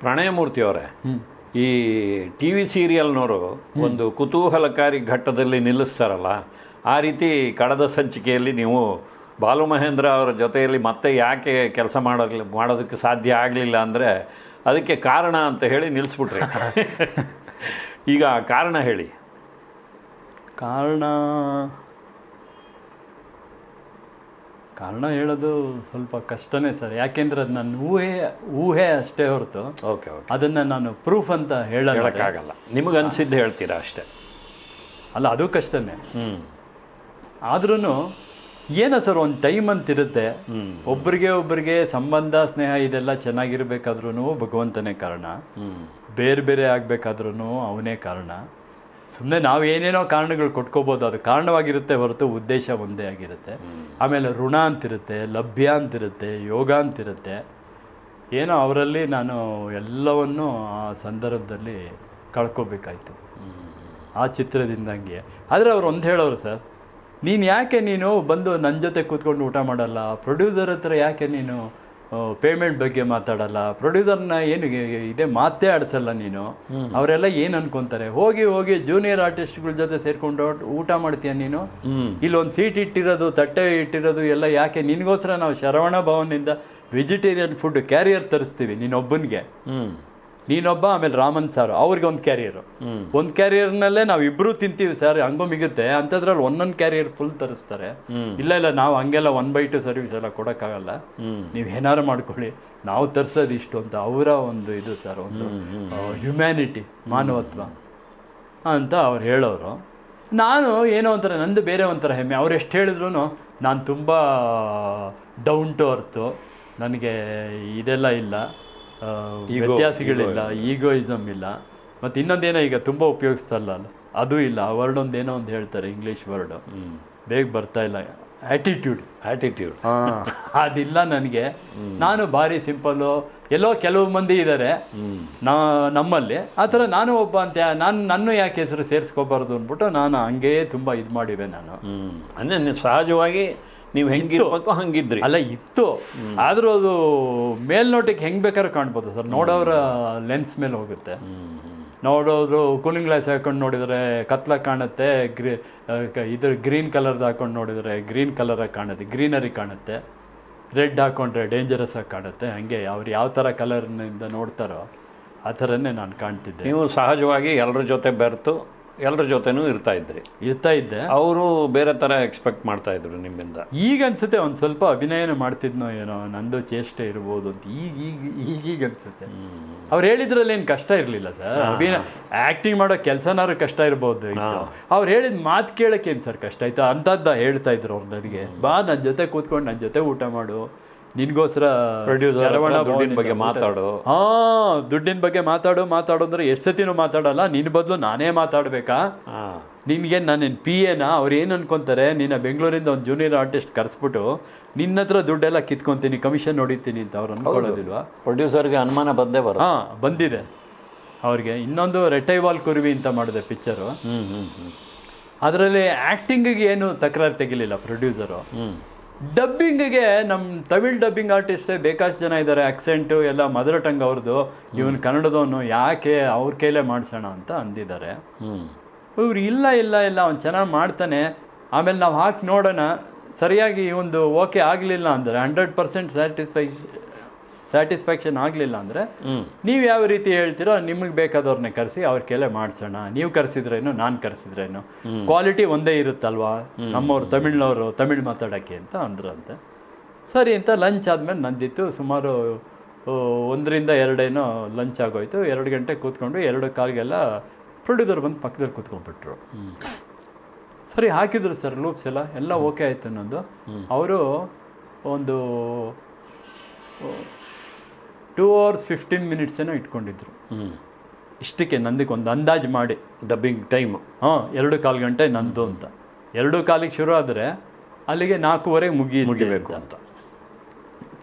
ಪ್ರಣಯಮೂರ್ತಿ ಅವರೇ ಈ T V ಸೀರಿಯಲ್ನವರು ಒಂದು ಕುತೂಹಲಕಾರಿ ಘಟ್ಟದಲ್ಲಿ ನಿಲ್ಲಿಸ್ತಾರಲ್ಲ ಆ ರೀತಿ ಕಳೆದ ಸಂಚಿಕೆಯಲ್ಲಿ ನೀವು ಬಾಲು ಮಹೇಂದ್ರ ಅವರ ಜೊತೆಯಲ್ಲಿ ಮತ್ತೆ ಯಾಕೆ ಕೆಲಸ ಮಾಡೋದು ಮಾಡೋದಕ್ಕೆ ಸಾಧ್ಯ ಆಗಲಿಲ್ಲ ಅಂದರೆ ಅದಕ್ಕೆ ಕಾರಣ ಅಂತ ಹೇಳಿ ನಿಲ್ಲಿಸ್ಬಿಟ್ರಿ ಈಗ ಕಾರಣ ಹೇಳಿ. ಕಾರಣ ಕಾರಣ ಹೇಳೋದು ಸ್ವಲ್ಪ ಕಷ್ಟನೇ ಸರ್. ಯಾಕೆಂದ್ರೆ ಅದು ನನ್ನ ಊಹೆ ಊಹೆ ಅಷ್ಟೇ ಹೊರತು. Okay okay. ಅದನ್ನು ನಾನು ಪ್ರೂಫ್ ಅಂತ ಹೇಳೋಕ್ಕಾಗಲ್ಲ. ನಿಮಗೆ ಅನಿಸಿದ್ದು ಹೇಳ್ತೀರಾ ಅಷ್ಟೇ? ಅಲ್ಲ ಅದು ಕಷ್ಟನೇ. ಆದ್ರೂ ಏನೋ ಸರ್ ಒಂದು ಟೈಮ್ ಅಂತ ಇರುತ್ತೆ. ಒಬ್ಬರಿಗೆ ಒಬ್ಬರಿಗೆ ಸಂಬಂಧ ಸ್ನೇಹ ಇದೆಲ್ಲ ಚೆನ್ನಾಗಿರ್ಬೇಕಾದ್ರೂ ಭಗವಂತನೇ ಕಾರಣ. ಬೇರೆ ಬೇರೆ ಆಗಬೇಕಾದ್ರೂ ಅವನೇ ಕಾರಣ. ಸುಮ್ಮನೆ ನಾವು ಏನೇನೋ ಕಾರಣಗಳು ಕೊಟ್ಕೋಬೋದು ಅದು ಕಾರಣವಾಗಿರುತ್ತೆ ಹೊರತು ಉದ್ದೇಶ ಒಂದೇ ಆಗಿರುತ್ತೆ. ಆಮೇಲೆ ಋಣ ಅಂತಿರುತ್ತೆ ಲಭ್ಯ ಅಂತಿರುತ್ತೆ ಯೋಗ ಅಂತಿರುತ್ತೆ. ಏನೋ ಅವರಲ್ಲಿ ನಾನು ಎಲ್ಲವನ್ನು ಆ ಸಂದರ್ಭದಲ್ಲಿ ಕಳ್ಕೊಬೇಕಾಯ್ತು. ಆ ಚಿತ್ರದಿಂದಂಗೆ. ಆದರೆ ಅವ್ರು ಒಂದು ಹೇಳೋರು ಸರ್ ನೀನು ಯಾಕೆ ನೀನು ಬಂದು ನನ್ನ ಜೊತೆ ಕೂತ್ಕೊಂಡು ಊಟ ಮಾಡಲ್ಲ? ಪ್ರೊಡ್ಯೂಸರ್ ಹತ್ರ ಯಾಕೆ ನೀನು ಪೇಮೆಂಟ್ ಬಗ್ಗೆ ಮಾತಾಡಲ್ಲ. ಪ್ರೊಡ್ಯೂಸರ್ನ ಏನು ಇದೇ ಮಾತೇ ಆಡಿಸಲ್ಲ ನೀನು. ಅವರೆಲ್ಲ ಏನು ಅನ್ಕೊಂತಾರೆ? ಹೋಗಿ ಹೋಗಿ ಜೂನಿಯರ್ ಆರ್ಟಿಸ್ಟ್ಗಳ ಜೊತೆ ಸೇರ್ಕೊಂಡು ಊಟ ಮಾಡ್ತೀಯ ನೀನು? ಇಲ್ಲೊಂದು ಸೀಟ್ ಇಟ್ಟಿರೋದು ತಟ್ಟೆ ಇಟ್ಟಿರೋದು ಎಲ್ಲ ಯಾಕೆ? ನಿನಗೋಸ್ಕರ ನಾವು ಶರವಣ ಭವನಿಂದ ವೆಜಿಟೇರಿಯನ್ ಫುಡ್ ಕ್ಯಾರಿಯರ್ ತರಿಸ್ತೀವಿ ನೀನೊಬ್ಬನಿಗೆ. ನೀನೊಬ್ಬ ಆಮೇಲೆ ರಾಮನ್ ಸಾರು ಅವ್ರಿಗೆ ಒಂದು ಕ್ಯಾರಿಯರು. ಒಂದು ಕ್ಯಾರಿಯರ್ನಲ್ಲೇ ನಾವು ಇಬ್ರು ತಿಂತೀವಿ ಸರ್ ಹಂಗೂ ಮಿಗುತ್ತೆ. ಅಂಥದ್ರಲ್ಲಿ ಒಂದೊಂದು ಕ್ಯಾರಿಯರ್ ಫುಲ್ ತರಿಸ್ತಾರೆ. ಇಲ್ಲ ಇಲ್ಲ ನಾವು ಹಂಗೆಲ್ಲ ಒನ್ ಬೈ ಟು ಸರ್ವಿಸ್ ಎಲ್ಲ ಕೊಡೋಕ್ಕಾಗಲ್ಲ. ನೀವು ಏನಾರು ಮಾಡ್ಕೊಳ್ಳಿ. ನಾವು ತರಿಸೋದು ಇಷ್ಟು ಅಂತ ಅವರ ಒಂದು ಇದು ಸರ್ ಒಂದು ಹ್ಯುಮ್ಯಾನಿಟಿ ಮಾನವತ್ವ ಅಂತ ಅವ್ರು ಹೇಳೋರು. ನಾನು ಏನೋ ಒಂಥರ ನಂದು ಬೇರೆ ಒಂಥರ ಹೆಮ್ಮೆ. ಅವ್ರು ಎಷ್ಟು ಹೇಳಿದ್ರು ನಾನು ತುಂಬ ಡೌನ್ ಟು ಅರ್ತು ನನಗೆ ಇದೆಲ್ಲ ಇಲ್ಲ. ವ್ಯತ್ಯಾಸಗಳಿಲ್ಲ ಈಗೋಯಿಸಮ್ ಇಲ್ಲ. ಮತ್ತೆ ಇನ್ನೊಂದೇನೋ ಈಗ ತುಂಬ ಉಪಯೋಗಿಸ್ತಲ್ಲ ಅಲ್ಲ? ಅದು ಇಲ್ಲ ಆ ವರ್ಡ್ ಒಂದೇನೋ ಏನೋ ಒಂದು ಹೇಳ್ತಾರೆ ಇಂಗ್ಲೀಷ್ ವರ್ಡ್ ಬೇಗ ಬರ್ತಾ ಇಲ್ಲ. ಆಟಿಟ್ಯೂಡ್ ಆಟಿಟ್ಯೂಡ್ ಅದಿಲ್ಲ ನನಗೆ. ನಾನು ಭಾರಿ ಸಿಂಪಲ್ಲು ಎಲ್ಲೋ ಕೆಲವು ಮಂದಿ ಇದ್ದಾರೆ ನಾ ನಮ್ಮಲ್ಲಿ. ಆ ಥರ ನಾನು ಒಬ್ಬ ಅಂತ. ನಾನು ನನ್ನ ಯಾಕೆ ಹೆಸರು ಸೇರಿಸ್ಕೋಬಾರ್ದು ಅಂದ್ಬಿಟ್ಟು ನಾನು ಹಂಗೇ ತುಂಬ ಇದು ಮಾಡಿವೆ ನಾನು. ಅಂದರೆ ಸಹಜವಾಗಿ ನೀವು ಹೆಂಗಿರ್ಬೇಕು ಹಂಗಿದ್ರಿ. ಅಲ್ಲ ಇತ್ತು. ಆದರೂ ಅದು ಮೇಲ್ನೋಟಕ್ಕೆ ಹೆಂಗೆ ಬೇಕಾದ್ರೂ ಕಾಣ್ಬೋದು ಸರ್. ನೋಡೋರ ಲೆನ್ಸ್ ಮೇಲೆ ಹೋಗುತ್ತೆ. ನೋಡೋದು ಕೂಲಿಂಗ್ ಗ್ಲಾಸ್ ಹಾಕೊಂಡು ನೋಡಿದರೆ ಕತ್ಲ ಕಾಣುತ್ತೆ ಗ್ರೀ ಇದ್ರ ಗ್ರೀನ್ ಕಲರ್ದು ಹಾಕೊಂಡು ನೋಡಿದರೆ ಗ್ರೀನ್ ಕಲರಾಗಿ ಕಾಣುತ್ತೆ ಗ್ರೀನರಿ ಕಾಣುತ್ತೆ ರೆಡ್ ಹಾಕೊಂಡ್ರೆ ಡೇಂಜರಸ್ ಆಗಿ ಕಾಣುತ್ತೆ. ಹಾಗೆ ಅವ್ರು ಯಾವ ಥರ ಕಲರ್ನಿಂದ ನೋಡ್ತಾರೋ ಆ ಥರನೇ ನಾನು ಕಾಣ್ತಿದ್ದೆ. ನೀವು ಸಹಜವಾಗಿ ಎಲ್ಲರ ಜೊತೆ ಬೆರೆತು ಎಲ್ಲರ ಜೊತೆನೂ ಇರ್ತಾ ಇದ್ರಿ. ಇರ್ತಾ ಇದ್ದೆ. ಅವರು ಬೇರೆ ತರ ಎಕ್ಸ್ಪೆಕ್ಟ್ ಮಾಡ್ತಾ ಇದ್ರು ನಿಮ್ಮಿಂದ. ಈಗ ಅನ್ಸುತ್ತೆ ಒಂದು ಸ್ವಲ್ಪ ಅಭಿನಯನ ಮಾಡ್ತಿದ್ನೋ ಏನೋ ನಂದು ಚೇಷ್ಟೆ ಇರ್ಬೋದು ಅಂತ. ಈಗ ಈಗ ಈಗೀಗ ಅನ್ಸುತ್ತೆ. ಅವ್ರು ಹೇಳಿದ್ರಲ್ಲಿ ಏನು ಕಷ್ಟ ಇರಲಿಲ್ಲ ಸರ್? ಅಭಿನಯ ಆ್ಯಕ್ಟಿಂಗ್ ಮಾಡೋ ಕೆಲಸನಾರು ಕಷ್ಟ ಇರ್ಬೋದು ಅವ್ರು ಹೇಳಿದ ಮಾತು ಕೇಳಕ್ಕೆ ಏನು ಸರ್ ಕಷ್ಟ? ಆಯ್ತಾ? ಅಂಥದ್ದು ಹೇಳ್ತಾ ಇದ್ರು ಅವ್ರು ನನಗೆ ಬಾ ನನ್ನ ಜೊತೆ ಕೂತ್ಕೊಂಡು ನನ್ನ ಜೊತೆ ಊಟ ಮಾಡು. ನಿನ್ಗೋಸ್ಕರ ದುಡ್ಡಿನ ಬಗ್ಗೆ ಮಾತಾಡು. ಹಾ ದುಡ್ಡಿನ ಬಗ್ಗೆ ಮಾತಾಡು ಮಾತಾಡು ಅಂದ್ರೆ ಎಷ್ಟು ಸತಿನೂ ಮಾತಾಡಲ್ಲ. ನಿನ್ನ ಬದಲು ನಾನೇ ಮಾತಾಡ್ಬೇಕಾ? ನಿಮಗೆ ನಿನಗೆ ನಾನು ಪಿ ಎನ ಅವ್ರು ಏನು ಅನ್ಕೊಂತಾರೆ? ನಿನ್ನ ಬೆಂಗಳೂರಿಂದ ಒಂದು ಜೂನಿಯರ್ ಆರ್ಟಿಸ್ಟ್ ಕರೆಸ್ಬಿಟ್ಟು ನಿನ್ನ ಹತ್ರ ದುಡ್ಡೆಲ್ಲ ಕಿತ್ಕೊಂತೀನಿ ಕಮಿಷನ್ ಹೊಡಿತೀನಿ ಅಂತ ಅವ್ರು ಅನ್ಕೊಳ್ಳೋದಿಲ್ವಾ? ಪ್ರೊಡ್ಯೂಸರ್ಗೆ ಅನುಮಾನ ಬಂದೇ ಬರ ಹಾಂ ಬಂದಿದೆ. ಅವ್ರಿಗೆ ಇನ್ನೊಂದು ರೆಟೈವಾಲ್ ಕುರುವಿ ಅಂತ ಮಾಡಿದೆ ಪಿಕ್ಚರು ಅದರಲ್ಲಿ ಆ್ಯಕ್ಟಿಂಗಿಗೆ ಏನು ತಕರಾರು ತೆಗಿಲಿಲ್ಲ ಪ್ರೊಡ್ಯೂಸರು ಡಬ್ಬಿಂಗಿಗೆ ನಮ್ಮ ತಮಿಳ್ ಡಬ್ಬಿಂಗ್ ಆರ್ಟಿಸ್ಟೇ ಬೇಕಾಷ್ಟು ಜನ ಇದ್ದಾರೆ ಆಕ್ಸೆಂಟು ಎಲ್ಲ ಮದರ್ ಟಂಗ್ ಅವ್ರದ್ದು ಇವನು ಕನ್ನಡದವನು ಯಾಕೆ ಅವ್ರ ಕೈಲೇ ಮಾಡಿಸೋಣ ಅಂತ ಅಂದಿದ್ದಾರೆ. ಇವ್ರು ಇಲ್ಲ ಇಲ್ಲ ಇಲ್ಲ ಅವ್ನು ಚೆನ್ನಾಗಿ ಮಾಡ್ತಾನೆ. ಆಮೇಲೆ ನಾವು ಹಾಕಿ ನೋಡೋಣ. ಸರಿಯಾಗಿ ಒಂದು ಓಕೆ ಆಗಲಿಲ್ಲ ಅಂದರೆ ಹಂಡ್ರೆಡ್ ಪರ್ಸೆಂಟ್ ಸ್ಯಾಟಿಸ್ಫೈ ಸ್ಯಾಟಿಸ್ಫ್ಯಾಕ್ಷನ್ ಆಗಲಿಲ್ಲ ಅಂದರೆ ನೀವು ಯಾವ ರೀತಿ ಹೇಳ್ತೀರೋ ನಿಮಗೆ ಬೇಕಾದವ್ರನ್ನೇ ಕರೆಸಿ ಅವ್ರ ಕೆಲೆ ಮಾಡಿಸೋಣ. ನೀವು ಕರೆಸಿದ್ರೇನು ನಾನು ಕರೆಸಿದ್ರೇನು. ಕ್ವಾಲಿಟಿ ಒಂದೇ ಇರುತ್ತಲ್ವಾ? ನಮ್ಮವ್ರು ತಮಿಳ್ನವರು ತಮಿಳ್ ಮಾತಾಡೋಕ್ಕೆ ಅಂತ ಅಂದ್ರಂತೆ. ಸರಿ ಅಂತ ಲಂಚ್ ಆದಮೇಲೆ ನಂದಿತ್ತು. ಸುಮಾರು ಒಂದರಿಂದ ಎರಡೇನೋ ಲಂಚ್ ಆಗೋಯ್ತು. ಎರಡು ಗಂಟೆ ಕೂತ್ಕೊಂಡು ಎರಡು ಕಾಲಿಗೆಲ್ಲ ಪ್ರೊಡ್ಯೂಸರ್ ಬಂದು ಪಕ್ಕದಲ್ಲಿ ಕೂತ್ಕೊಂಡ್ಬಿಟ್ರು. ಸರಿ ಹಾಕಿದ್ರು ಸರ್ ಲೂಪ್ಸ್ ಎಲ್ಲ. ಎಲ್ಲ ಓಕೆ ಆಯಿತು ಅನ್ನೋದು ಅವರು ಒಂದು ಟೂ ಅವರ್ಸ್ ಫಿಫ್ಟೀನ್ ಮಿನಿಟ್ಸ್ ಏನೋ ಇಟ್ಕೊಂಡಿದ್ರು. ಹ್ಞೂ ಇಷ್ಟಕ್ಕೆ ನಂದಕ್ಕೆ ಒಂದು ಅಂದಾಜು ಮಾಡಿ. ಡಬ್ಬಿಂಗ್ ಟೈಮು ಹಾಂ ಎರಡು ಕಾಲು ಗಂಟೆ ನಂದು ಅಂತ. ಎರಡು ಕಾಲಿಗೆ ಶುರು ಆದರೆ ಅಲ್ಲಿಗೆ ನಾಲ್ಕೂವರೆಗೆ ಮುಗಿ ಮುಗಿಬೇಕು ಅಂತ.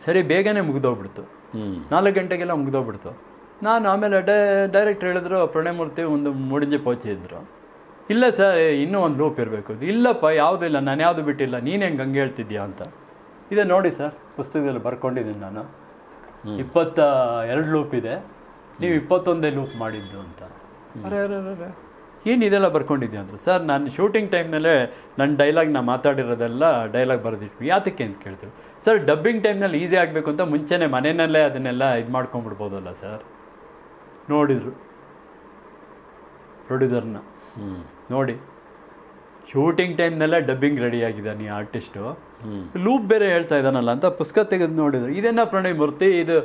ಸರಿ ಬೇಗನೆ ಮುಗಿದೋಗ್ಬಿಡ್ತು. ಹ್ಞೂ ನಾಲ್ಕು ಗಂಟೆಗೆಲ್ಲ ಮುಗಿದೋಗ್ಬಿಡ್ತು. ನಾನು ಆಮೇಲೆ ಡೈ ಡೈರೆಕ್ಟ್ ಹೇಳಿದ್ರು ಪ್ರಣಯಮೂರ್ತಿ ಒಂದು ಮೂಡಿಂಜೆ ಪೋಚಿ ಇದ್ದರು ಇಲ್ಲ ಸರ್ ಇನ್ನೂ ಒಂದು ಲೂಪ್ ಇರಬೇಕು. ಇಲ್ಲಪ್ಪ ಯಾವುದೂ ಇಲ್ಲ ನಾನು ಯಾವುದು ಬಿಟ್ಟಿಲ್ಲ. ನೀನು ಹೆಂಗೆ ಹಂಗೆ ಹೇಳ್ತಿದ್ಯಾ ಅಂತ. ಇದೆ ನೋಡಿ ಸರ್ ಪುಸ್ತಕದಲ್ಲಿ ಬರ್ಕೊಂಡಿದ್ದೀನಿ ನಾನು. ಇಪ್ಪತ್ತ ಎರಡು ಲೂಪ್ ಇದೆ. ನೀವು ಇಪ್ಪತ್ತೊಂದೇ ಲೂಪ್ ಮಾಡಿದ್ದು ಅಂತ. ಅರೆ ಅರೆ ಅರೆ, ಅರೆ. ಏನು ಇದೆಲ್ಲ ಬರ್ಕೊಂಡಿದ್ದೆ ಅಂದರು? ಸರ್ ನಾನು ಶೂಟಿಂಗ್ ಟೈಮ್ನಲ್ಲೇ ನನ್ನ ಡೈಲಾಗ್ ನಾನು ಮಾತಾಡಿರೋದೆಲ್ಲ ಡೈಲಾಗ್ ಬರೆದಿಟ್ವಿ ಯಾತಕ್ಕೆ ಅಂತ ಕೇಳ್ತೀವಿ ಸರ್ ಡಬ್ಬಿಂಗ್ ಟೈಮ್ನಲ್ಲಿ ಈಸಿ ಆಗಬೇಕು ಅಂತ ಮುಂಚೆನೇ ಮನೆಯಲ್ಲೇ ಅದನ್ನೆಲ್ಲ ಇದು ಮಾಡ್ಕೊಂಬಿಡ್ಬೋದಲ್ಲ ಸರ್? ನೋಡಿದರು. ಪ್ರೊಡ್ಯೂಸರ್ನ. ಹ್ಞೂ ನೋಡಿ. ಶೂಟಿಂಗ್ ಟೈಮ್ನೆಲ್ಲ ಡಬ್ಬಿಂಗ್ ರೆಡಿ ಆಗಿದ್ದಾನೆ ಈ ಆರ್ಟಿಸ್ಟು ಲೂಪ್ ಬೇರೆ ಹೇಳ್ತಾ ಇದ್ದಾನಲ್ಲ ಅಂತ ಪುಸ್ತಕ ತೆಗೆದು ನೋಡಿದ್ರು. ಇದೇನ ಪ್ರಣಯ್ ಮೂರ್ತಿ? ಇದು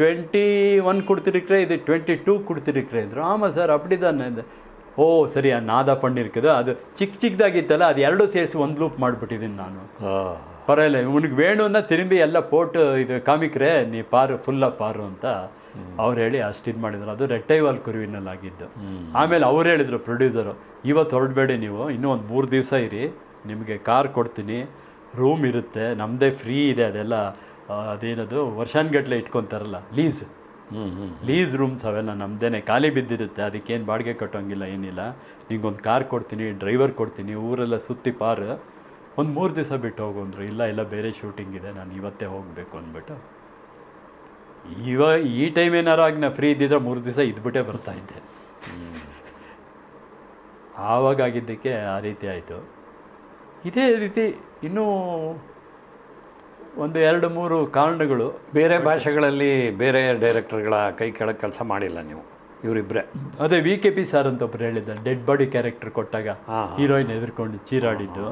ಟ್ವೆಂಟಿ ಒನ್ ಕೊಡ್ತಿರಿಕ್ರೆ ಇದು ಟ್ವೆಂಟಿ ಟೂ ಕೊಡ್ತಿರಿಕ್ರೆ ಅಂದರು. ಆಮ ಸರ್ ಅಪ್ಡಿದಾನೆ ಅಂದೆ. ಓ ಸರಿ ಆ ನಾದ ಪಣ್ಣಿರ್ಕದ. ಅದು ಚಿಕ್ಕ ಚಿಕ್ಕದಾಗಿತ್ತಲ್ಲ ಅದು ಎರಡು ಸೇರಿಸಿ ಒಂದು ಲೂಪ್ ಮಾಡಿಬಿಟ್ಟಿದ್ದೀನಿ ನಾನು. ಪರವಾಗಿಲ್ಲ ಇವನಿಗೆ ವೇಣುವನ್ನ ತಿರುಂಬಿ ಎಲ್ಲ ಪೋಟ್ ಇದು ಕಾಮಿಕ್ರೆ ನೀ ಪಾರು ಫುಲ್ಲ ಪಾರು ಅಂತ. ಅವ್ರು ಹೇಳಿ ಅಷ್ಟು ಇದು ಮಾಡಿದ್ರು ಅದು ರೆಟ್ಟೈವಾಲ್ ಕುರುವಿನಲ್ಲಿ ಆಗಿದ್ದು ಆಮೇಲೆ ಅವ್ರು ಹೇಳಿದ್ರು ಪ್ರೊಡ್ಯೂಸರು ಇವತ್ತು ಹೊರಡಬೇಡಿ ನೀವು ಇನ್ನೂ ಒಂದು ಮೂರು ದಿವಸ ಇರಿ ನಿಮಗೆ ಕಾರ್ ಕೊಡ್ತೀನಿ ರೂಮ್ ಇರುತ್ತೆ ನಮ್ಮದೇ ಫ್ರೀ ಇದೆ ಅದೆಲ್ಲ ಆ, ಅದೇನದು ವರ್ಷಾನ್ಗಟ್ಲೆ ಇಟ್ಕೊತಾರಲ್ಲ ಲೀಸ್ ಲೀಸ್ ರೂಮ್ಸ್ ಅವೆಲ್ಲ ನಮ್ಮದೇನೆ ಖಾಲಿ ಬಿದ್ದಿರುತ್ತೆ ಅದಕ್ಕೇನು ಬಾಡಿಗೆ ಕಟ್ಟೋಂಗಿಲ್ಲ ಏನಿಲ್ಲ. ನಿಂಗೊಂದು ಕಾರ್ ಕೊಡ್ತೀನಿ ಡ್ರೈವರ್ ಕೊಡ್ತೀನಿ ಊರೆಲ್ಲ ಸುತ್ತಿ ಪಾರು ಒಂದು ಮೂರು ದಿವಸ ಬಿಟ್ಟು ಹೋಗು ಅಂದರು ಇಲ್ಲ ಇಲ್ಲ ಬೇರೆ ಶೂಟಿಂಗ್ ಇದೆ ನಾನು ಇವತ್ತೇ ಹೋಗಬೇಕು ಅಂದ್ಬಿಟ್ಟು. ಇವ ಈ ಟೈಮ್ ಏನಾರು ಆಗಿ ನಾ ಫ್ರೀ ಇದ್ದಿದ್ರೆ ಮೂರು ದಿವಸ ಇದ್ಬಿಟ್ಟೇ ಬರ್ತಾ ಇದ್ದೆ. ಆವಾಗ ಆಗಿದ್ದಕ್ಕೆ ಆ ರೀತಿ ಆಯಿತು. ಇದೇ ರೀತಿ ಇನ್ನೂ ಒಂದು ಎರಡು ಮೂರು ಕಾರಣಗಳು. ಬೇರೆ ಭಾಷೆಗಳಲ್ಲಿ ಬೇರೆ ಡೈರೆಕ್ಟರ್ಗಳ ಕೈ ಕೆಳಗೆ ಕೆಲಸ ಮಾಡಿಲ್ಲ ನೀವು. ಇವರಿಬ್ಬರೇ ಅದೇ ವಿ ಕೆ ಪಿ ಸರ್ ಅಂತ ಒಬ್ರು ಹೇಳಿದ್ದ ಡೆಡ್ ಬಾಡಿ ಕ್ಯಾರೆಕ್ಟರ್ ಕೊಟ್ಟಾಗ ಹಾಂ ಹೀರೋಯಿನ್ ಎದುರ್ಕೊಂಡು ಚೀರಾಡಿದ್ದು.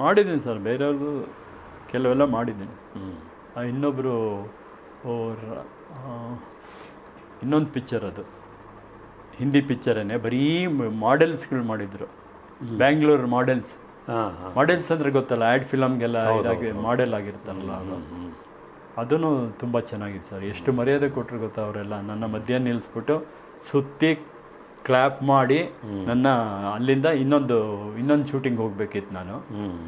ಮಾಡಿದ್ದೀನಿ ಸರ್ ಬೇರೆಯವ್ರದ್ದು ಕೆಲವೆಲ್ಲ ಮಾಡಿದ್ದೀನಿ. ಇನ್ನೊಬ್ಬರು ಇನ್ನೊಂದು ಪಿಕ್ಚರ್ ಅದು. ಹಿಂದಿ ಪಿಕ್ಚರೇನೆ ಬರೀ ಮಾಡೆಲ್ಸ್ಗಳು ಮಾಡಿದ್ರು. ಬ್ಯಾಂಗ್ಳೂರ್ ಮಾಡೆಲ್ಸ್ ಮಾಡೆಲ್ಸ್ ಅಂದರೆ ಗೊತ್ತಲ್ಲ ಆ್ಯಡ್ ಫಿಲಮ್ಗೆಲ್ಲ ಇದಾಗಿ ಮಾಡೆಲ್ ಆಗಿರ್ತಾರಲ್ಲ ಅದೂ. ತುಂಬ ಚೆನ್ನಾಗಿದೆ ಸರ್. ಎಷ್ಟು ಮರ್ಯಾದೆ ಕೊಟ್ಟರು ಗೊತ್ತಾ ಅವರೆಲ್ಲ? ನನ್ನ ಮಧ್ಯ ನಿಲ್ಲಿಸ್ಬಿಟ್ಟು ಸುತ್ತಿ ಕ್ಲ್ಯಾಪ್ ಮಾಡಿ ನನ್ನ ಅಲ್ಲಿಂದ ಇನ್ನೊಂದು ಇನ್ನೊಂದು ಶೂಟಿಂಗ್ ಹೋಗ್ಬೇಕಿತ್ತು ನಾನು.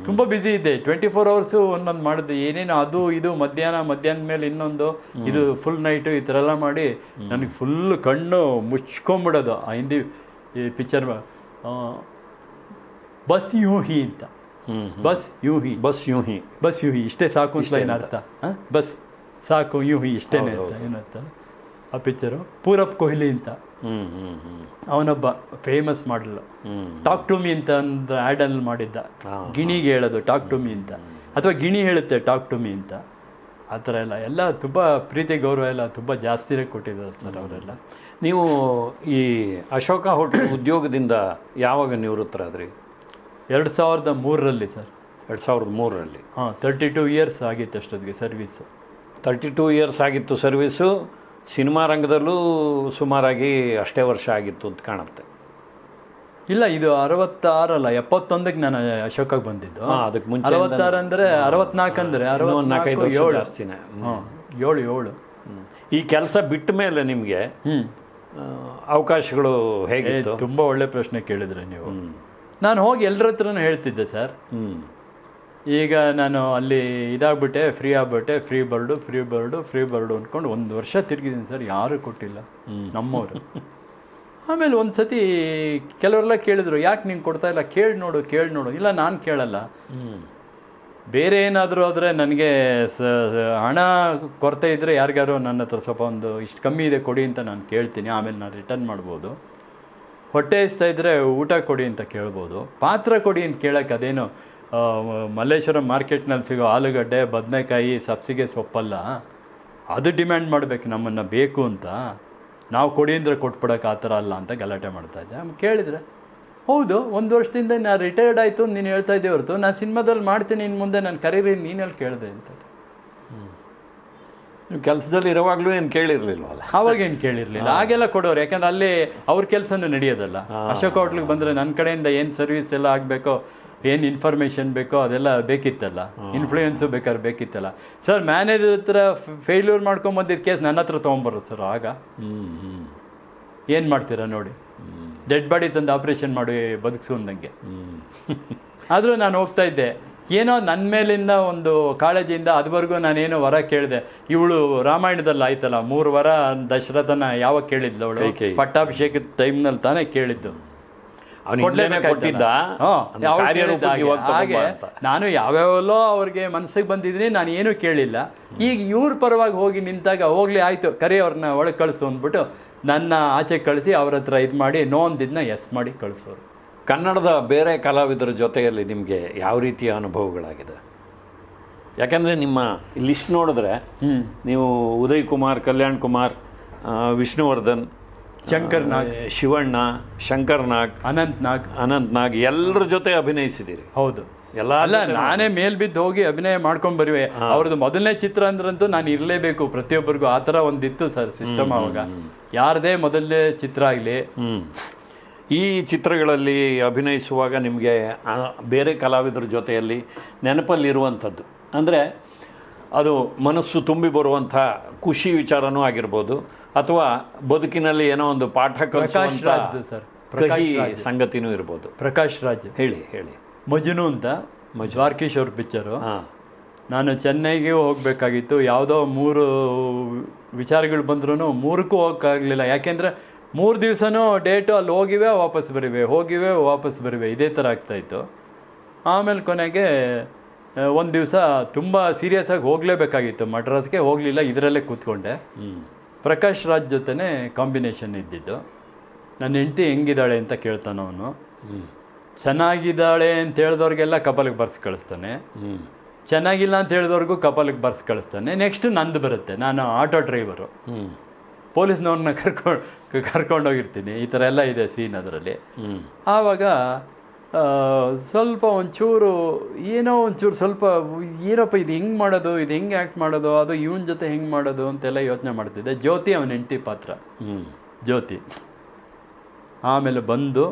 ತುಂಬಾ ಬ್ಯುಸಿ ಇದ್ದೆ. ಟ್ವೆಂಟಿ ಫೋರ್ ಅವರ್ಸು ಒಂದೊಂದು ಮಾಡಿದ್ದೆ. ಏನೇನು ಅದು ಇದು ಮಧ್ಯಾಹ್ನ ಮಧ್ಯಾಹ್ನ ಮೇಲೆ ಇನ್ನೊಂದು ಇದು ಫುಲ್ ನೈಟು ಈ ಥರ ಎಲ್ಲ ಮಾಡಿ ನನಗೆ ಫುಲ್ ಕಣ್ಣು ಮುಚ್ಕೊಂಬಿಡೋದು. ಆ ಹಿಂದಿ ಈ ಪಿಕ್ಚರ್ ಬಸ್ ಯೂಹಿ ಅಂತ. ಬಸ್ ಯೂಹಿ. ಬಸ್ ಯೂಹಿ. ಬಸ್ ಯೂಹಿ. ಇಷ್ಟೇ ಸಾಕು ಅಂತ ಏನರ್ಥ? ಬಸ್ ಸಾಕು ಯೂಹಿ ಇಷ್ಟೇನೆ ಅಂತ ಏನರ್ಥ ಆ ಪಿಕ್ಚರು ಪೂರಬ್ ಕೊಹ್ಲಿ ಅಂತ. ಅವನೊಬ್ಬ ಫೇಮಸ್ ಮಾಡಲ್ ಹ್ಞೂ ಟಾಕ್ ಟು ಮಿ ಅಂತ ಒಂದು ಆ್ಯಡಲ್ಲಿ ಮಾಡಿದ್ದ. ಗಿಣಿಗೆ ಹೇಳೋದು ಟಾಕ್ ಟು ಮಿ ಅಂತ. ಅಥವಾ ಗಿಣಿ ಹೇಳುತ್ತೆ ಟಾಕ್ ಟು ಮಿ ಅಂತ. ಆ ಥರ ಎಲ್ಲ. ಎಲ್ಲ ತುಂಬ ಪ್ರೀತಿ ಗೌರವ ಎಲ್ಲ ತುಂಬ ಜಾಸ್ತಿನೇ ಕೊಟ್ಟಿದ್ದಾರೆ ಸರ್ ಅವರೆಲ್ಲ. ನೀವು ಈ ಅಶೋಕ ಹೋಟೆಲ್ ಉದ್ಯೋಗದಿಂದ ಯಾವಾಗ ನಿವೃತ್ತರಾದ್ರಿ? ಎರಡು ಸಾವಿರದ ಮೂರರಲ್ಲಿ ಸರ್. ಎರಡು ಸಾವಿರದ ಮೂರರಲ್ಲಿ. ಹಾಂ ತರ್ಟಿ ಟು ಇಯರ್ಸ್ ಆಗಿತ್ತು ಅಷ್ಟೊತ್ತಿಗೆ ಸರ್ವೀಸ್ ತರ್ಟಿ ಟೂ ಇಯರ್ಸ್ ಆಗಿತ್ತು ಸರ್ವೀಸು ಸಿನಿಮಾ ರಂಗದಲ್ಲೂ ಸುಮಾರಾಗಿ ಅಷ್ಟೇ ವರ್ಷ ಆಗಿತ್ತು ಅಂತ ಕಾಣುತ್ತೆ. ಇಲ್ಲ ಇದು ಅರವತ್ತಾರಲ್ಲ ಎಪ್ಪತ್ತೊಂದಕ್ಕೆ ನಾನು ಅಶೋಕಕ್ಕೆ ಬಂದಿದ್ದು. ಅದಕ್ಕೆ ಮುಂಚೆ ಅರವತ್ತಾರು ಅಂದರೆ ಅರವತ್ನಾಲ್ಕು ಅಂದರೆ ಇನ್ನೂ ನಾಲ್ಕೈದು ಅರವತ್ನಾಲ್ಕು ವರ್ಷ ಏಳು. ಜಾಸ್ತಿನೇ ಏಳು ಏಳು. ಈ ಕೆಲಸ ಬಿಟ್ಟ ಮೇಲೆ ನಿಮಗೆ ಹ್ಞೂ ಅವಕಾಶಗಳು ಹೇಗೆ ತುಂಬ ಒಳ್ಳೆ ಪ್ರಶ್ನೆ ಕೇಳಿದ್ರೆ ನೀವು. ನಾನು ಹೋಗಿ ಎಲ್ಲರ ಹತ್ರನೂ ಹೇಳ್ತಿದ್ದೆ ಸರ್. ಹ್ಞೂ ಈಗ ನಾನು ಅಲ್ಲಿ ಇದಾಗ್ಬಿಟ್ಟೆ ಫ್ರೀ ಆಗ್ಬಿಟ್ಟೆ free bird free bird free bird ಅಂದ್ಕೊಂಡು ಒಂದು ವರ್ಷ ತಿರುಗಿದ್ದೀನಿ ಸರ್ ಯಾರೂ ಕೊಟ್ಟಿಲ್ಲ ನಮ್ಮವರು. ಆಮೇಲೆ ಒಂದು ಸತಿ ಕೆಲವರೆಲ್ಲ ಕೇಳಿದ್ರು ಯಾಕೆ ನೀನು ಕೊಡ್ತಾ ಇಲ್ಲ? ಕೇಳಿ ನೋಡು ಕೇಳಿ ನೋಡು. ಇಲ್ಲ ನಾನು ಕೇಳಲ್ಲ. ಬೇರೆ ಏನಾದರೂ ಆದರೆ ನನಗೆ ಸ ಹಣ ಕೊರತೆ ಇದ್ದರೆ ಯಾರಿಗಾರು ನನ್ನ ಹತ್ರ ಸ್ವಲ್ಪ ಒಂದು ಇಷ್ಟು ಕಮ್ಮಿ ಇದೆ ಕೊಡಿ ಅಂತ ನಾನು ಕೇಳ್ತೀನಿ. ಆಮೇಲೆ ನಾನು ರಿಟರ್ನ್ ಮಾಡ್ಬೋದು. ಹೊಟ್ಟೆ ಇಸ್ತಾ ಇದ್ದರೆ ಊಟ ಕೊಡಿ ಅಂತ ಕೇಳ್ಬೋದು. ಪಾತ್ರ ಕೊಡಿ ಅಂತ ಕೇಳೋಕ್ಕೆ ಅದೇನು ಮಲ್ಲೇಶ್ವರಂ ಮಾರ್ಕೆಟ್ನಲ್ಲಿ ಸಿಗೋ ಆಲೂಗಡ್ಡೆ ಬದನೆಕಾಯಿ ಸಬ್ಸಿಗೆ ಸೊಪ್ಪಲ್ಲ. ಅದು ಡಿಮ್ಯಾಂಡ್ ಮಾಡಬೇಕು ನಮ್ಮನ್ನು ಬೇಕು ಅಂತ. ನಾವು ಕೊಡಿ ಅಂದರೆ ಕೊಟ್ಬಿಡೋಕೆ ಆ ಥರ ಅಲ್ಲ ಅಂತ ಗಲಾಟೆ ಮಾಡ್ತಾಯಿದ್ದೆ ಆಮೇಲೆ ಕೇಳಿದರೆ ಹೌದು ಒಂದು ವರ್ಷದಿಂದ ನಾನು ರಿಟೈರ್ಡ್ ಆಯಿತು ನೀನು ಹೇಳ್ತಾ ಇದ್ದೆ ಹೊರತು ನಾನು ಸಿನಿಮಾದಲ್ಲಿ ಮಾಡ್ತೀನಿ ಇನ್ನು ಮುಂದೆ ನಾನು ಕರೀರಿ ನೀನಲ್ಲಿ ಕೇಳಿದೆ ಅಂತ. ನೀವು ಕೆಲಸದಲ್ಲಿ ಇರುವಾಗಲೂ ಏನು ಕೇಳಿರಲಿಲ್ವಲ್ಲ? ಅವಾಗೇನು ಕೇಳಿರಲಿಲ್ಲ. ಹಾಗೆಲ್ಲ ಕೊಡೋರು ಯಾಕಂದ್ರೆ ಅಲ್ಲಿ ಅವ್ರ ಕೆಲಸನೂ ನಡೆಯೋದಲ್ಲ. ಅಶೋಕ್ ಹೋಟ್ಲಿಗೆ ಬಂದರೆ ನನ್ನ ಕಡೆಯಿಂದ ಏನು ಸರ್ವಿಸ್ ಎಲ್ಲ ಆಗಬೇಕೋ ಏನು ಇನ್ಫಾರ್ಮೇಷನ್ ಬೇಕೋ ಅದೆಲ್ಲ ಬೇಕಿತ್ತಲ್ಲ? ಇನ್ಫ್ಲೂಯೆನ್ಸು ಬೇಕಾದ್ರೆ ಬೇಕಿತ್ತಲ್ಲ? ಸರ್ ಮ್ಯಾನೇಜರ್ ಹತ್ರ ಫೇಲ್ಯೂರ್ ಮಾಡ್ಕೊಂಬಂದಿದ್ದ ಕೇಸ್ ನನ್ನ ಹತ್ರ ತೊಗೊಂಬರೋದು ಸರ್ ಆಗ? ಹ್ಞೂ ಹ್ಞೂ ಏನು ಮಾಡ್ತೀರಾ ನೋಡಿ? ಡೆಡ್ ಬಾಡಿ ತಂದು ಆಪ್ರೇಷನ್ ಮಾಡಿ ಬದುಕಿಸು ಅಂದಂಗೆ. ಆದರೂ ನಾನು ಹೋಗ್ತಾ ಇದ್ದೆ. ಏನೋ ನನ್ನ ಮೇಲಿಂದ ಒಂದು ಕಾಳಜಿಯಿಂದ ಅದುವರೆಗೂ ನಾನೇನೋ ವರ ಕೇಳಿದೆ. ಇವಳು ರಾಮಾಯಣದಲ್ಲಿ ಆಯ್ತಲ್ಲ ಮೂರು ವರ ದಶರಥನ ಯಾವಾಗ ಕೇಳಿದ್ಲು ಅವಳು? ಪಟ್ಟಾಭಿಷೇಕದ ಟೈಮ್ನಲ್ಲಿ ತಾನೇ ಕೇಳಿದ್ದು. ಹಾಗೆ. ನಾನು ಯಾವ್ಯಾವಲ್ಲೋ ಅವ್ರಿಗೆ ಮನಸ್ಸಿಗೆ ಬಂದಿದ್ದೀನಿ ನಾನು ಏನೂ ಕೇಳಿಲ್ಲ. ಈಗ ಇವ್ರ ಪರವಾಗಿ ಹೋಗಿ ನಿಂತಾಗ ಹೋಗ್ಲಿ ಆಯ್ತು ಕರೆ ಅವ್ರನ್ನ ಒಳಗೆ ಕಳಿಸು ಅಂದ್ಬಿಟ್ಟು ನನ್ನ ಆಚೆ ಕಳಿಸಿ ಅವ್ರ ಹತ್ರ ಇದು ಮಾಡಿ ನೋಂದಿದ್ನ ಎಸ್ ಮಾಡಿ ಕಳಿಸೋರು. ಕನ್ನಡದ ಬೇರೆ ಕಲಾವಿದರ ಜೊತೆಯಲ್ಲಿ ನಿಮಗೆ ಯಾವ ರೀತಿಯ ಅನುಭವಗಳಾಗಿದೆ? ಯಾಕಂದರೆ ನಿಮ್ಮ ಲಿಸ್ಟ್ ನೋಡಿದ್ರೆ ನೀವು ಉದಯ್ ಕುಮಾರ್ ಕಲ್ಯಾಣ್ ಕುಮಾರ್ ವಿಷ್ಣುವರ್ಧನ್ ಶಂಕರ್ ನಾಗ್ ಆ, ಶಿವಣ್ಣ ಶಂಕರ್ ನಾಗ್ ಅನಂತ್ ನಾಗ್ ಅನಂತ್ ನಾಗ್ ಎಲ್ಲರ ಜೊತೆ ಅಭಿನಯಿಸಿದ್ದೀರಿ. ಹೌದು. ಎಲ್ಲ ಅಲ್ಲ ನಾನೇ ಮೇಲ್ ಬಿದ್ದು ಹೋಗಿ ಅಭಿನಯ ಮಾಡ್ಕೊಂಡ್ ಬರುವೆ. ಅವ್ರದ್ದು ಮೊದಲನೇ ಚಿತ್ರ ಅಂದ್ರಂತೂ ನಾನು ಇರಲೇಬೇಕು. ಪ್ರತಿಯೊಬ್ಬರಿಗೂ ಆ ಥರ ಒಂದಿತ್ತು ಸರ್ ಸಿಸ್ಟಮ್ ಅವಾಗ. ಯಾರದೇ ಮೊದಲನೇ ಚಿತ್ರ ಆಗಲಿ. ಈ ಚಿತ್ರಗಳಲ್ಲಿ ಅಭಿನಯಿಸುವಾಗ ನಿಮಗೆ ಬೇರೆ ಕಲಾವಿದರ ಜೊತೆಯಲ್ಲಿ ನೆನಪಲ್ಲಿರುವಂಥದ್ದು. ಅಂದರೆ ಅದು ಮನಸ್ಸು ತುಂಬಿ ಬರುವಂಥ ಖುಷಿ ವಿಚಾರನೂ ಆಗಿರ್ಬೋದು. ಅಥವಾ ಬದುಕಿನಲ್ಲಿ ಏನೋ ಒಂದು ಪಾಠ ಕಲಿಸುವಂಥ ರಾಜ್ ಸರ್. ಕಹಿ ಸಂಗತಿನೂ ಇರ್ಬೋದು. ಪ್ರಕಾಶ್ ರಾಜ್ ಹೇಳಿ ಹೇಳಿ. ಮಜುನು ಅಂತ ದ್ವಾರಕೀಶ್ ಅವ್ರ ಪಿಕ್ಚರು ಹಾಂ. ನಾನು ಚೆನ್ನೈಗೆ ಹೋಗಬೇಕಾಗಿತ್ತು. ಯಾವುದೋ ಮೂರು ವಿಚಾರಗಳು ಬಂದ್ರೂ ಮೂರಕ್ಕೂ ಹೋಗೋಕ್ಕಾಗಲಿಲ್ಲ. ಯಾಕೆಂದರೆ ಮೂರು ದಿವಸನೂ ಡೇಟು ಅಲ್ಲಿ ಹೋಗಿವೆ ವಾಪಸ್ ಬರಿವೆ ಹೋಗಿವೆ ವಾಪಸ್ ಬರಿವೆ. ಇದೇ ಥರ ಆಗ್ತಾಯಿತ್ತು ಆಮೇಲೆ ಕೊನೆಗೆ ಒಂದು ದಿವಸ ತುಂಬ ಸೀರಿಯಸ್ ಆಗಿ ಹೋಗಲೇಬೇಕಾಗಿತ್ತು. ಮಡ್ರಾಸ್ಗೆ ಹೋಗಲಿಲ್ಲ ಇದರಲ್ಲೇ ಕೂತ್ಕೊಂಡೆ. ಹ್ಞೂ ಪ್ರಕಾಶ್ ರಾಜ್ ಜೊತೆನೇ ಕಾಂಬಿನೇಷನ್ ಇದ್ದಿದ್ದು. ನನ್ನ ಹೆಂಡತಿ ಹೆಂಗಿದ್ದಾಳೆ ಅಂತ ಕೇಳ್ತಾನೆ ಅವನು. ಹ್ಞೂ ಚೆನ್ನಾಗಿದ್ದಾಳೆ ಅಂತ ಹೇಳಿದವ್ರಿಗೆಲ್ಲ ಕಪಾಲಿಗೆ ಬರ್ಸಿ ಕಳಿಸ್ತಾನೆ. ಹ್ಞೂ ಚೆನ್ನಾಗಿಲ್ಲ ಅಂತ ಹೇಳಿದವ್ರಿಗೂ ಕಪಾಲಿಗೆ ಬರ್ಸಿ ಕಳಿಸ್ತಾನೆ. ನೆಕ್ಸ್ಟ್ ನಂದು ಬರುತ್ತೆ. ನಾನು ಆಟೋ ಡ್ರೈವರು ಹ್ಞೂ ಪೊಲೀಸ್ನವ್ರನ್ನ ಕರ್ಕೊಂಡು ಕರ್ಕೊಂಡೋಗಿರ್ತೀನಿ. ಈ ಥರ ಎಲ್ಲ ಇದೆ ಸೀನ್ ಅದರಲ್ಲಿ. ಹ್ಞೂ ಆವಾಗ ಸ್ವಲ್ಪ ಒಂಚೂರು ಏನೋ ಒಂಚೂರು ಸ್ವಲ್ಪ ಏನಪ್ಪ ಇದು ಹೆಂಗೆ ಮಾಡೋದು ಇದು ಹೆಂಗೆ ಆ್ಯಕ್ಟ್ ಮಾಡೋದು ಅದು ಇವನ ಜೊತೆ ಹೆಂಗೆ ಮಾಡೋದು ಅಂತೆಲ್ಲ ಯೋಚನೆ ಮಾಡ್ತಿದ್ದೆ. ಜ್ಯೋತಿ ಅವನ ಹೆಂಡತಿ ಪಾತ್ರ. ಹ್ಞೂ ಜ್ಯೋತಿ. ಆಮೇಲೆ ಬಂದು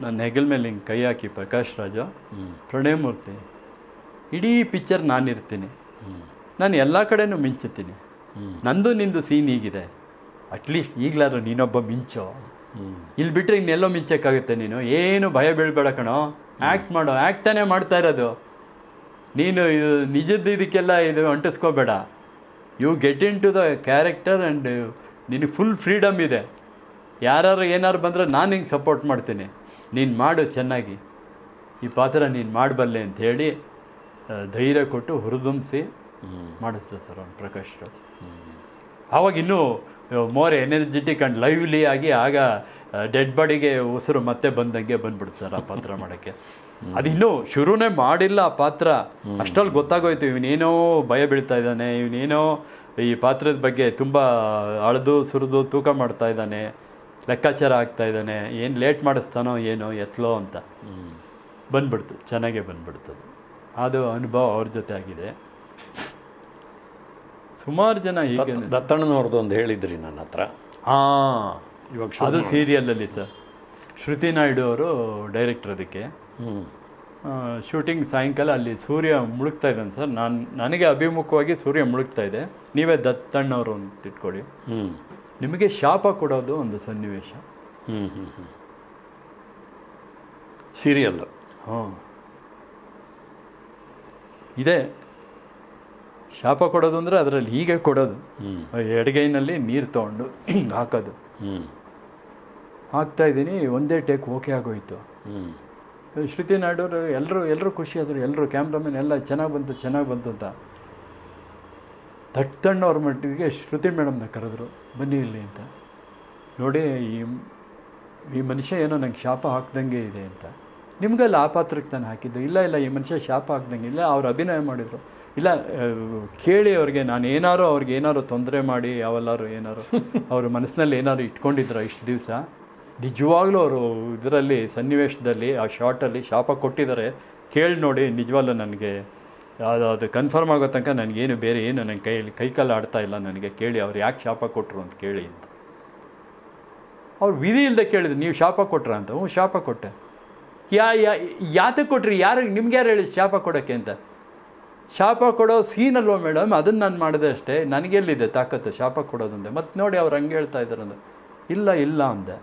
ನನ್ನ ಹೆಗಲ್ ಮೇಲೆ ಹಿಂಗೆ ಕೈ ಹಾಕಿ ಪ್ರಕಾಶ್ ರಾಜ ಪ್ರಣಯಮೂರ್ತಿ ಪ್ರಣಯ ಮೂರ್ತಿ ಇಡೀ ಪಿಕ್ಚರ್ ನಾನಿರ್ತೀನಿ ಹ್ಞೂ ನಾನು ಎಲ್ಲ ಕಡೆನೂ ಮಿಂಚುತ್ತೀನಿ. ಹ್ಞೂ ನಂದು ನಿಂದು ಸೀನ್ ಹೀಗಿದೆ. ಅಟ್ಲೀಸ್ಟ್ ಈಗಲಾದ್ರೂ ನೀನೊಬ್ಬ ಮಿಂಚೋ. ಇಲ್ಲಿ ಬಿಟ್ಟರೆ ಇನ್ನೆಲ್ಲೋ ಮಿಂಚಕ್ಕಾಗುತ್ತೆ ನೀನು? ಏನು ಭಯ ಬೀಳ್ಬೇಡ ಕಣೋ. ಆ್ಯಕ್ಟ್ ಮಾಡೋ ಆ್ಯಕ್ಟ್ ತಾನೇ ಮಾಡ್ತಾ ಇರೋದು. ನೀನು ಇದು ನಿಜದ ಇದಕ್ಕೆಲ್ಲ ಇದು ಅಂಟಿಸ್ಕೋಬೇಡ. You get into the character and ನಿನಗೆ ಫುಲ್ ಫ್ರೀಡಮ್ ಇದೆ. ಯಾರು ಏನಾರು ಬಂದರೆ ನಾನು ಹಿಂಗೆ ಸಪೋರ್ಟ್ ಮಾಡ್ತೀನಿ. ನೀನು ಮಾಡು ಚೆನ್ನಾಗಿ. ಈ ಪಾತ್ರ ನೀನು ಮಾಡಬಲ್ಲೆ ಅಂತ ಹೇಳಿ ಧೈರ್ಯ ಕೊಟ್ಟು ಹುರಿದುಂಬಿಸಿ ಮಾಡಿಸ್ತಾರೆ ಸರ್ ಅವ್ನು ಪ್ರಕಾಶ್ ರಾಜ್. ಆವಾಗ ಇನ್ನೂ ಮೋರ್ ಎನರ್ಜೆಟಿಕ್ ಆ್ಯಂಡ್ ಲೈವ್ಲಿ ಆಗಿ ಆಗ ಡೆಡ್ ಬಾಡಿಗೆ ಉಸಿರು ಮತ್ತೆ ಬಂದಂಗೆ ಬಂದ್ಬಿಡ್ತು ಸರ್ ಆ ಪಾತ್ರ ಮಾಡೋಕ್ಕೆ. ಅದಿನ್ನೂ ಶುರುನೇ ಮಾಡಿಲ್ಲ ಆ ಪಾತ್ರ. ಅಷ್ಟರಲ್ಲಿ ಗೊತ್ತಾಗೋಯ್ತು ಇವನೇನೋ ಭಯ ಬೀಳ್ತಾ ಇದ್ದಾನೆ ಇವನೇನೋ ಈ ಪಾತ್ರದ ಬಗ್ಗೆ ತುಂಬ ಅಳೆದು ಸುರಿದು ತೂಕ ಮಾಡ್ತಾ ಇದ್ದಾನೆ ಲೆಕ್ಕಾಚಾರ ಆಗ್ತಾ ಇದ್ದಾನೆ ಏನು ಲೇಟ್ ಮಾಡಿಸ್ತಾನೋ ಏನೋ ಎತ್ಲೋ ಅಂತ. ಬಂದ್ಬಿಡ್ತು ಚೆನ್ನಾಗೇ ಬಂದ್ಬಿಡ್ತು ಅದು ಅನುಭವ ಅವ್ರ ಜೊತೆ ಆಗಿದೆ. ಸುಮಾರು ಜನ ಹೀಗೆ ದತ್ತಣ್ಣನವ್ರದ್ದು ಒಂದು ಹೇಳಿದ್ರಿ ನನ್ನ ಹತ್ರ. ಹಾಂ ಇವಾಗ ಅದು ಸೀರಿಯಲಲ್ಲಿ ಸರ್ ಶ್ರುತಿ ನಾಯ್ಡು ಅವರು ಡೈರೆಕ್ಟರ್ ಅದಕ್ಕೆ. ಹ್ಞೂ ಶೂಟಿಂಗ್ ಸಾಯಂಕಾಲ ಅಲ್ಲಿ ಸೂರ್ಯ ಮುಳುಗ್ತಾ ಇದ್ದಾನೆ ಸರ್ ನಾನು ನನಗೆ ಅಭಿಮುಖವಾಗಿ ಸೂರ್ಯ ಮುಳುಗ್ತಾ ಇದೆ. ನೀವೇ ದತ್ತಣ್ಣವರು ಅಂತ ಇಟ್ಕೊಳ್ಳಿ. ಹ್ಞೂ ನಿಮಗೆ ಶಾಪ ಕೊಡೋದು ಒಂದು ಸನ್ನಿವೇಶ. ಹ್ಞೂ ಹ್ಞೂ ಹ್ಞೂ ಸೀರಿಯಲ್ ಹಾಂ. ಇದೆ. ಶಾಪ ಕೊಡೋದು ಅಂದರೆ ಅದರಲ್ಲಿ ಹೀಗೆ ಕೊಡೋದು. ಹ್ಞೂ ಎಡಗೈನಲ್ಲಿ ನೀರು ತೊಗೊಂಡು ಹಿಂಗೆ ಹಾಕೋದು. ಹ್ಞೂ ಹಾಕ್ತಾ ಇದ್ದೀನಿ ಒಂದೇ ಟೇಕ್ ಓಕೆ ಆಗೋಯ್ತು. ಹ್ಞೂ ಶ್ರುತಿ ನಾಡೋರು ಎಲ್ಲರೂ ಎಲ್ಲರೂ ಆದರು ಎಲ್ಲರೂ ಕ್ಯಾಮ್ರಾಮನ್ ಎಲ್ಲ ಚೆನ್ನಾಗಿ ಬಂತು ಚೆನ್ನಾಗಿ ಬಂತು ಅಂತ. ತಟ್ಟಣ್ಣವ್ರ ಮಟ್ಟಿಗೆ ಶ್ರುತಿ ಮೇಡಮ್ನ ಕರೆದ್ರು ಬನ್ನಿ ಇಲ್ಲಿ ಅಂತ. ನೋಡಿ ಈ ಈ ಮನುಷ್ಯ ಏನೋ ನಂಗೆ ಶಾಪ ಹಾಕ್ದಂಗೆ ಇದೆ ಅಂತ. ನಿಮ್ಗಲ್ಲ ಆ ಪಾತ್ರಕ್ಕೆ ನಾನು ಹಾಕಿದ್ದು? ಇಲ್ಲ ಇಲ್ಲ ಈ ಮನುಷ್ಯ ಶಾಪ ಹಾಕ್ದಂಗೆ ಇಲ್ಲ ಅವ್ರು ಅಭಿನಯ ಮಾಡಿದರು. ಇಲ್ಲ ಕೇಳಿ ಅವ್ರಿಗೆ ನಾನು ಏನಾರು ಅವ್ರಿಗೆ ಏನಾರು ತೊಂದರೆ ಮಾಡಿ ಯಾವೆಲ್ಲರೂ ಏನಾರು ಅವ್ರ ಮನಸ್ಸಿನಲ್ಲಿ ಏನಾರು ಇಟ್ಕೊಂಡಿದ್ರು ಇಷ್ಟು ದಿವಸ? ನಿಜವಾಗ್ಲೂ ಅವರು ಇದರಲ್ಲಿ ಸನ್ನಿವೇಶದಲ್ಲಿ ಆ ಶಾರ್ಟಲ್ಲಿ ಶಾಪ ಕೊಟ್ಟಿದ್ದಾರೆ. ಕೇಳಿ ನೋಡಿ ನಿಜವಾಗ್ಲೂ ನನಗೆ ಅದು ಅದು ಕನ್ಫರ್ಮ್ ಆಗೋ ತನಕ ನನಗೇನು ಬೇರೆ ಏನು ನನ್ನ ಕೈಯಲ್ಲಿ ಕೈಕಾಲು ಆಡ್ತಾ ಇಲ್ಲ ನನಗೆ. ಕೇಳಿ ಅವ್ರು ಯಾಕೆ ಶಾಪ ಕೊಟ್ಟರು ಅಂತ ಕೇಳಿ ಅಂತ. ಅವ್ರು ವಿಧಿ ಇಲ್ಲದೆ ಕೇಳಿದ್ರು ನೀವು ಶಾಪ ಕೊಟ್ರ? ಅಂತ. ಹ್ಞೂ ಶಾಪ ಕೊಟ್ಟೆ. ಯಾ ಯಾ ಯಾತಕ್ಕೆ ಕೊಟ್ರಿ? ಯಾರು ನಿಮ್ಗೆ ಯಾರು ಹೇಳಿ ಶಾಪ ಕೊಡೋಕ್ಕೆ ಅಂತ? ಶಾಪ ಕೊಡೋ ಸೀನ್ ಅಲ್ವಾ ಮೇಡಮ್ ಅದನ್ನು ನಾನು ಮಾಡಿದೆ ಅಷ್ಟೇ. ನನಗೆಲ್ಲಿದೆ ತಾಕತ್ತು? ಶಾಪ ಕೊಡೋದಂದೆ ಮತ್ತು ನೋಡಿ ಅವ್ರು ಹಂಗೆ ಹೇಳ್ತಾ ಇದ್ದಾರೆ ಅಂದೆ. ಇಲ್ಲ ಇಲ್ಲ ಅಂದೆ.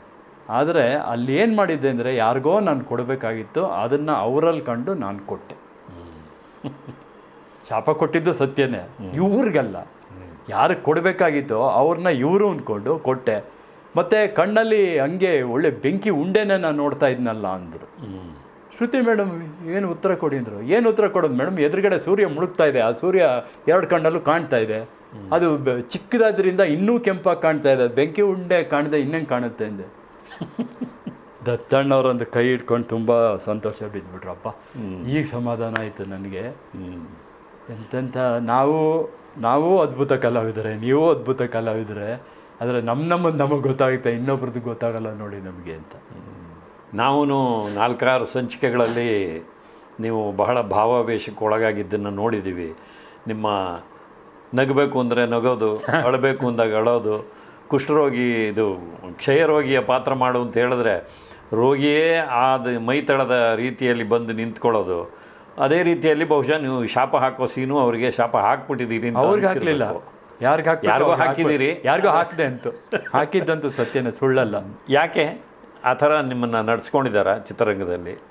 ಆದರೆ ಅಲ್ಲಿ ಏನು ಮಾಡಿದ್ದೆ ಅಂದರೆ ಯಾರಿಗೋ ನಾನು ಕೊಡಬೇಕಾಗಿತ್ತು. ಅದನ್ನು ಅವರಲ್ಲಿ ಕಂಡು ನಾನು ಕೊಟ್ಟೆ. ಶಾಪ ಕೊಟ್ಟಿದ್ದು ಸತ್ಯನೇ. ಇವ್ರಿಗಲ್ಲ. ಯಾರಿಗೆ ಕೊಡಬೇಕಾಗಿತ್ತೋ ಅವ್ರನ್ನ ಇವರು ಅಂದ್ಕೊಂಡು ಕೊಟ್ಟೆ. ಮತ್ತೆ ಕಣ್ಣಲ್ಲಿ ಹಂಗೆ ಒಳ್ಳೆ ಬೆಂಕಿ ಉಂಡೆನ ನಾನು ನೋಡ್ತಾ ಇದ್ನಲ್ಲ ಅಂದರು. ಶ್ರುತಿ ಮೇಡಮ್ ಏನು ಉತ್ತರ ಕೊಡಿ ಅಂದರು. ಏನು ಉತ್ತರ ಕೊಡೋದು ಮೇಡಮ್ ಎದುರುಗಡೆ ಸೂರ್ಯ ಮುಳುಗ್ತಾ ಇದೆ. ಆ ಸೂರ್ಯ ಎರಡು ಕಣ್ಣಲ್ಲೂ ಕಾಣ್ತಾ ಇದೆ. ಅದು ಚಿಕ್ಕದಾದ್ರಿಂದ ಇನ್ನೂ ಕೆಂಪಾಗಿ ಕಾಣ್ತಾ ಇದೆ. ಬೆಂಕಿ ಉಂಡೆ ಕಾಣದೆ, ಇನ್ನೇನು ಕಾಣುತ್ತೆ ಅಂದೆ. ದತ್ತಣ್ಣವ್ರೊಂದು ಕೈ ಇಟ್ಕೊಂಡು ತುಂಬ ಸಂತೋಷ ಬಿದ್ದುಬಿಟ್ರಪ್ಪ ಈಗ ಸಮಾಧಾನ ಆಯಿತು ನನಗೆ. ಎಂತೆಂಥ ನಾವು ನಾವು ಅದ್ಭುತ ಕಲಾವಿದರೆ, ನೀವು ಅದ್ಭುತ ಕಲಾವಿದರೆ ಆದರೆ ನಮ್ಮ ನಮ್ಮದು ನಮಗೆ ಗೊತ್ತಾಗುತ್ತೆ ಇನ್ನೊಬ್ರದ್ದು ಗೊತ್ತಾಗಲ್ಲ ನೋಡಿ ನಮಗೆ ಅಂತ. ನಾವು ನಾಲ್ಕಾರು ಸಂಚಿಕೆಗಳಲ್ಲಿ ನೀವು ಬಹಳ ಭಾವಾವೇಶಕ್ಕೆ ಒಳಗಾಗಿದ್ದನ್ನು ನೋಡಿದ್ದೀವಿ ನಿಮ್ಮ ನಗಬೇಕು ಅಂದರೆ ನಗೋದು ಅಳಬೇಕು ಅಂದಾಗ ಅಳೋದು ಕುಷ್ಠರೋಗಿ ಇದು ಕ್ಷಯರೋಗಿಯ ಪಾತ್ರ ಮಾಡು ಅಂತ ಹೇಳಿದ್ರೆ ರೋಗಿಯೇ ಆದ ಮೈತಳದ ರೀತಿಯಲ್ಲಿ ಬಂದು ನಿಂತ್ಕೊಳ್ಳೋದು. ಅದೇ ರೀತಿಯಲ್ಲಿ ಬಹುಶಃ ನೀವು ಶಾಪ ಹಾಕೋ ಸೀನು ಅವರಿಗೆ ಶಾಪ ಹಾಕ್ಬಿಟ್ಟಿದ್ದೀರಿ ಅಂತ ಅವ್ರಿಗೆ ಹಾಕ್ಲಿಲ್ಲ. ಅನ್ಸಿರ್ಬೇಕು. ಯಾರಿಗೆ ಯಾರಿಗೋ ಹಾಕಿದ್ದೀರಿ? ಯಾರಿಗೂ ಯಾರಿಗೋ ಹಾಕಿದೆ ಅಂತ. ಹಾಕಿದ್ದಂತೂ ಸತ್ಯನ ಸುಳ್ಳಲ್ಲ. ಯಾಕೆ? ಆ ಥರ ನಿಮ್ಮನ್ನು ನಡೆಸ್ಕೊಂಡಿದ್ದಾರಾ ಚಿತ್ರರಂಗದಲ್ಲಿ?